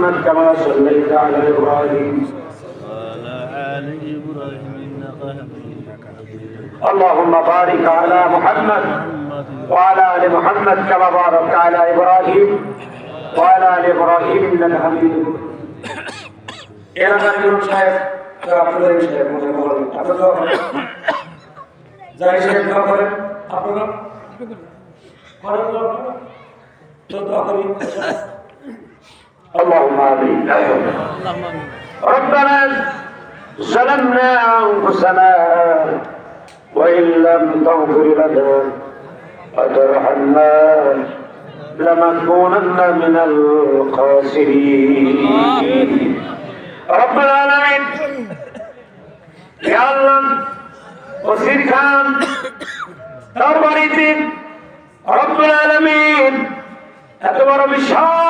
محمد كما صليت على إبراهيم وعلى آل إبراهيم إنك حميد مجيد اللهم بارك على محمد محمد وعلى ال محمد كما باركت على ابراهيم وعلى ال ابراهيم انك حميد مجيد এলাকার ইমাম সাহেব তো আপনাদের সাহেব মনে করেন আপনারা যাই সাহেব দোয়া করেন আপনারা করেন দোয়া করেন? তো দোয়া করি اللهم امين اللهم آمين ربنا ظلمنا انفسنا وان لم تغفر لنا وترحمنا لنكونن من الخاسرين رب العالمين يا الله وسير খান তার বাড়িতে রব্বুল আলামিন এত বড় বিশাল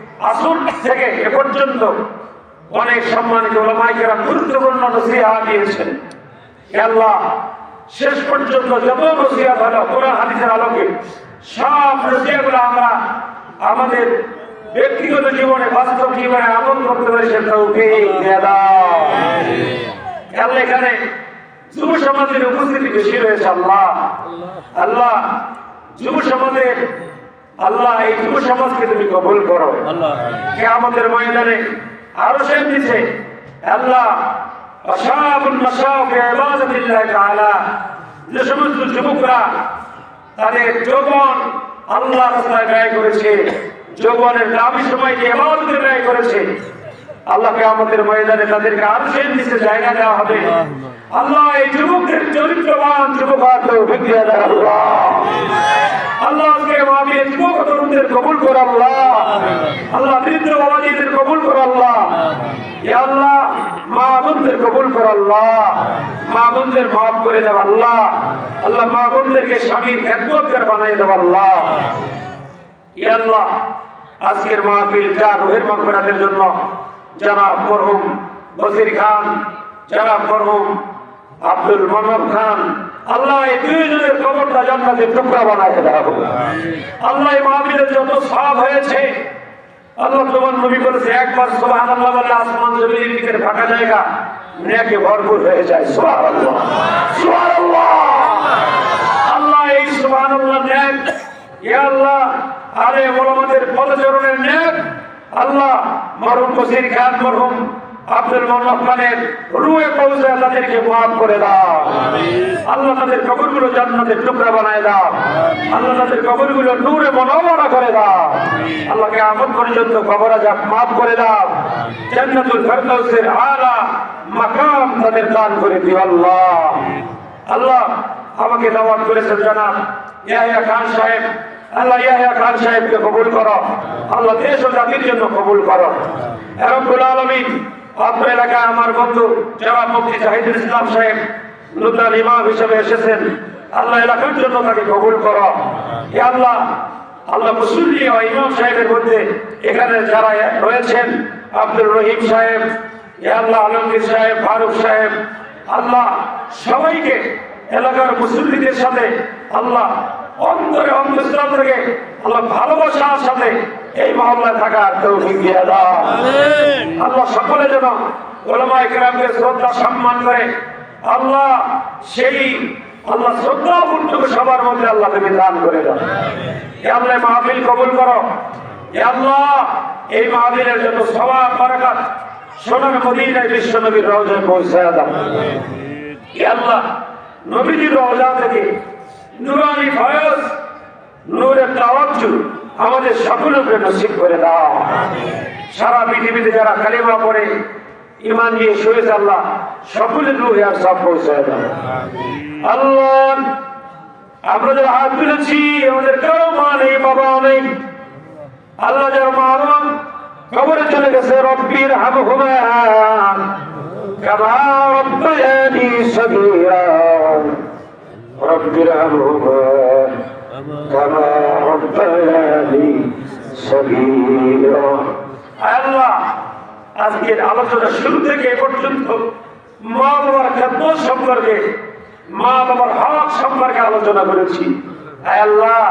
আসর থেকে এ পর্যন্ত অনেক সম্মানিত ওলামায়ে কেরাম গুরুত্বপূর্ণ নসিহা দিয়েছেন। আল্লাহ শেষ পর্যন্ত যত নসিহত হলো কোরআন হাদিসের আলোকে সব নসিহাগুলো আমরা আমাদের ব্যক্তিগত জীবনে বাস্তব জীবনে আমল করতে পারি সে তৌফিক দিয়ে আল্লাহ এখানে যুব সমাজের উপস্থিতি বেশি রয়েছে আল্লাহ। আল্লাহ যুব সমাজের আল্লাহ এইটুকু সমাজকে তুমি কবুল করো। কে আমাদের ময়দানে আরও সে দিছে আল্লাহ যে সমস্ত যুবকরা তাদের যৌবন আল্লাহ রাস্তায় ব্যয় করেছে যৌবনের দামি সময়কে এমাউন্টে ব্যয় করেছে আল্লাহ কে আমাদের ময়দানে তাদেরকে আরও সে দিছে জায়গা দেওয়া হবে। আল্লাহ। এই যুবকদের চরিত্রবান যুবক আত্মভিজ্ঞতা আল্লাহ আল্লাহ আজকে তরুণদের কবুল আল্লাহ। কবুল আল্লাহ। বোনদের কবুল কর আল্লাহ। আল্লাহ। মা স্বামীর আল্লাহ। আল্লাহ, আজকের মাহফিল যা রোহের মাগফিরাতের জন্য যারা মরহুম বসির খান যারা মরহুম আব্দুল মানব খান আল্লাহ এই দুইজনের কবরটা জান্নাতের টুকরা বানায় দাও আল্লাহ এই মাহফিলের যত সব হয়েছে, আল্লাহ তোমার নবী বলেছে, একবার সুবহানাল্লাহ বলে আসমান জমিনের দিকের ফাঁকা জায়গা নেকে ভরপুর হয়ে যায়। সুবহানাল্লাহ। সুবহানাল্লাহ। আল্লাহ এই সুবহানাল্লাহ নেক ইয়া আল্লাহ, আরে ওলামাদের পদচরণের নেক, আল্লাহ মরহুম বসির খান মরহুম আব্দুল মোহাম্মদ খানের রুয়ে পৌঁছে তাদেরকে মাফ করে দাও। আল্লাহ তাদের কবরগুলো জান্নাতের টুকরা বানায় দাও। আল্লাহ তাদের কবরগুলো নূরে মনোমরা করে দাও। আল্লাহকে আমল পর্যন্ত কবর আজাব মাফ করে দাও। জান্নাতুল ফেরদাউসের আলা মাকাম তাদের দান করে দিও আল্লাহ। আল্লাহ আমাকে দাওয়াত করেছেন জানাব। ইয়াহিয়া খান সাহেব আল্লাহ ইয়াহিয়া খান সাহেবকে কবুল করো। আল্লাহ দেশ ও জাতির জন্য কবুল করো। রব্বুল আলামিন অত্র এলাকায় আমার বন্ধু জনাব মুফতি জাহিদুল ইসলাম সাহেব, নূতন ইমাম হিসেবে এসেছেন। আল্লাহ এলাকার জন্য তাকে কবুল করো। হে আল্লাহ আল্লাহ মুসল্লি ও ইমাম সাহেবের মধ্যে এখানে যারা রয়েছেন আব্দুল রহিম সাহেব, হে আল্লাহ আলমগীর সাহেব, ফারুক সাহেব, আল্লাহ সবাইকে এলাকার মুসল্লিদের সাথে আল্লাহ অন্তরে অন্তঃস্থল থেকে আল্লাহ ভালোবাসার সাথে এই মহল্লায় থাকার তৌফিক দিয়ে দাও। আল্লাহ সকলে যেন ওলামা ইকরামকে শ্রদ্ধা সম্মান করে আল্লাহ সেই আল্লাহ শ্রদ্ধা পূর্ণকে সবার মধ্যে আল্লাহ তুমি দান করে দাও। আল্লাহ এই মাহফিল কবুল করো। আল্লাহ এই মাহফিলের জন্য সবার বারাকাত সোনার মদিনায় বিশ্ব নবীর রওজায় পৌঁছায় দাও। আল্লাহ নবীজির রওজা থেকে নুরানি ফয়জ নূরের তাওয়াজ্জু আমাদের উপরে নসিব করে দাও। সারা পৃথিবীতে যারা কালিমা পড়ে ইমান নিয়ে শুয়েছে আল্লাহ, সকলের রুহে আর সব পৌঁছায় দাও। আল্লাহ, আমরা যারা হাত তুলেছি, আমাদের কারও মা নেই, বাবা নেই। আল্লাহ যার মা কবরে চলে গেছে, রব্বির হামহুমা কামা রব্বায়ানি সগীরা, রব্বির হামহুমা কামা আল্লাহ, আজকের আলোচনা শুরু থেকে পর্যন্ত মা বাবার খেদমত সম্পর্কে, মা বাবার হক সম্পর্কে আলোচনা করেছি। আল্লাহ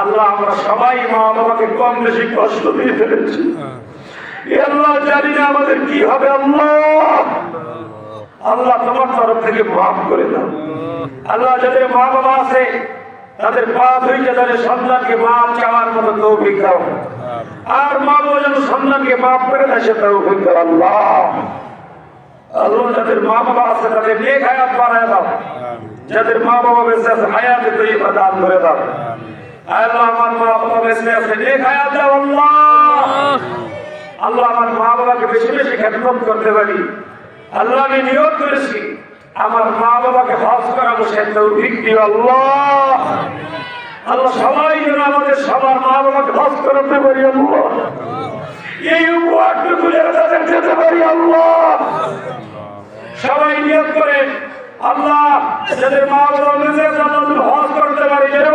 আল্লাহ আমরা সবাই মা বাবাকে কম বেশি কষ্ট দিয়ে ফেলেছি। আল্লাহ জানি না আমাদের কি হবে, আল্লাহ। আল্লাহ তোমার তরফ থেকে মাফ করে দাও। আল্লাহ যাদের মা বাবা আছে তাদের পা ধুইতে তাদের সন্তানকে মাপ চাওয়ার মতো তৌফিক দাও। আর মা বাবা যেন সন্তানকে মাফ করে দেয় সে তৌফিক দাও আল্লাহ। আল্লাহ যাদের মা বাবা আছে তাদের নেক হায়াত বাড়ায় দাও। যাদের মা বাবা বেঁচে আছে হায়াতে তৈবা দান করে দাও। আল্লাহ আমার মা বাবা বেঁচে আছে নেক হায়াত দাও আল্লাহ। আল্লাহ আমার মা বাবাকে বেশি বেশি খেদমত করতে পারি। আল্লাহ আমি নিয়োগ করেছি। আমার মা বাবাকে হজ করাবো সে তৌফিক দিও আল্লাহ। আল্লাহ সবাই যেন আমাদের সবার মা বাবাকে হজ করাতে পারি আল্লাহ। এই উপহারটুকু যেন তাদের যেতে পারি আল্লাহ। সবাই নিয়োগ করে আল্লাহ, যাদের মা বাবা আল্লাহ তুমি হজ করতে পারি। যেন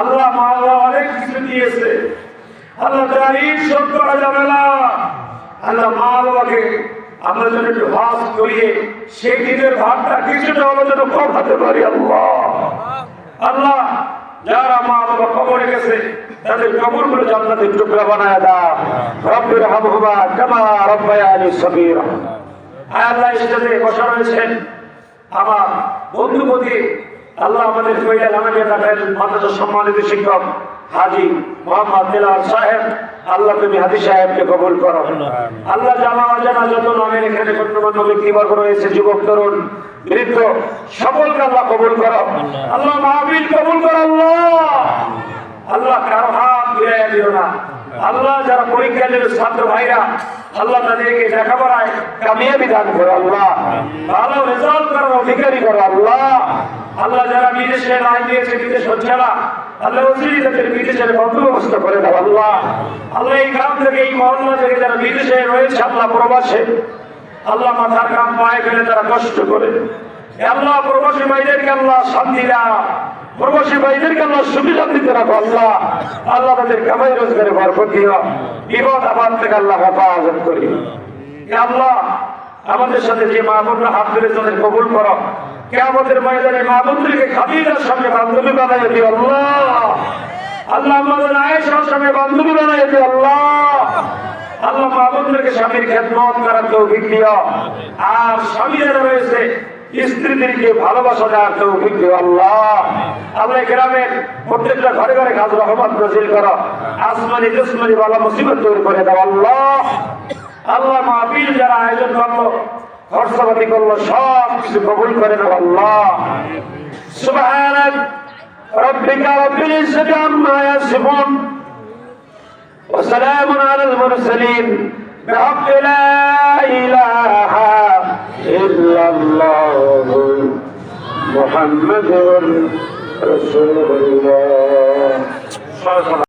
আল্লাহ মা বাবা অনেক কিছু দিয়েছে। আল্লাহ তার ঈদ শোধ করা যাবে না। আল্লাহ মা বাবাকে আমরা যেন একটু হজ করিয়ে সেই ঈদের ভাবটা কিছুটা হলো যেন কমাতে পারি, আল্লাহ। আল্লাহ, যারা মা বাবা কবরে গেছে, তাদের কবরগুলো জান্নাতের টুকরা বানায় দাও। রব্বির হামহুমা কামা রব্বায়ানি সগীরা। আল্লাহ স্টেজে বসা রয়েছেন আমার বন্ধুপতি আল্লাহ আমাদের কইলা আমাকে দেখান মাদ্রাসা সম্মানিত শিক্ষক হাজি মোহাম্মদ বিলাল সাহেব, আল্লাহ তুমি হাজি সাহেবকে কবুল করো। আল্লাহ জানা অজানা যত নামের এখানে গণ্যমান্য ব্যক্তিবর্গ রয়েছে, যুবক, তরুণ, বৃদ্ধ, সকলকে আল্লাহ কবুল করো। আল্লাহ মাহবিল কবুল করো, আল্লাহ। আল্লাহ কারও হাত ফিরাইয়া দিও না। আল্লাহ যারা পরীক্ষা দেবে, ছাত্র ভাইরা, আল্লাহ তাদেরকে লেখাপড়ায় কামিয়াবি দান করো, আল্লাহ। ভালো রেজাল্ট করার অধিকারী করো, আল্লাহ। আল্লাহ যারা বিদেশে রায় দিয়েছে, বিদেশ হচ্ছে না আল্লাহ তাদের বিদেশের বন্দোবস্ত করে দাও আল্লাহ। আল্লাহ এই গ্রাম থেকে এই মহল্লা থেকে যারা বিদেশে রয়েছে, আল্লাহ প্রবাসে, আল্লাহ মাথার কাম পায়ে ফেলে তারা কষ্ট করে। আল্লাহ প্রবাসী ভাইদেরকে আল্লাহ শান্তি দাও। প্রবাসী ভাইদেরকে আল্লাহ সুবিধা দিতে রাখো, আল্লাহ। আল্লাহ তাদের কামাই রোজগারে বরকত দিও। বিপদ আবাদ থেকে আল্লাহ হেফাজত করি। আল্লাহ, আমাদের সাথে যে মা বোনরা হাত ধরে তাদের কবুল করো। কে আমাদের ময়দানে মা বোনদেরকে খাদিজার সঙ্গে বান্ধবী বানাই দিও আল্লাহ। আল্লাহ আমাদের আয়েশার সঙ্গে বান্ধবী বানাই দিও আল্লাহ। আল্লাহ মা বোনদেরকে স্বামীর খেদমত করার তৌফিক দিও। আর স্বামী যারা রয়েছে, স্ত্রীদেরকে ভালোবাসা দেওয়ার তৌফিক দিও আল্লাহ। আল্লাহ গ্রামের প্রত্যেকটা ঘরে ঘরে কাজ রহমত নজিল করো। আসমানি দুশ্মনী বালা মুসিবত তৈরি করে দাও আল্লাহ। আল্লাহ মাহফিল যারা আয়োজন করল খরচাপাতি করলো সব কিছু কবুল করে দাও আল্লাহ সুবহানাক রব্বিকা রব্বিল ইজ্জাতি আম্মা ইয়াসিফুন وسلام على المرسلين بحق لا إله إلا الله محمد رسول الله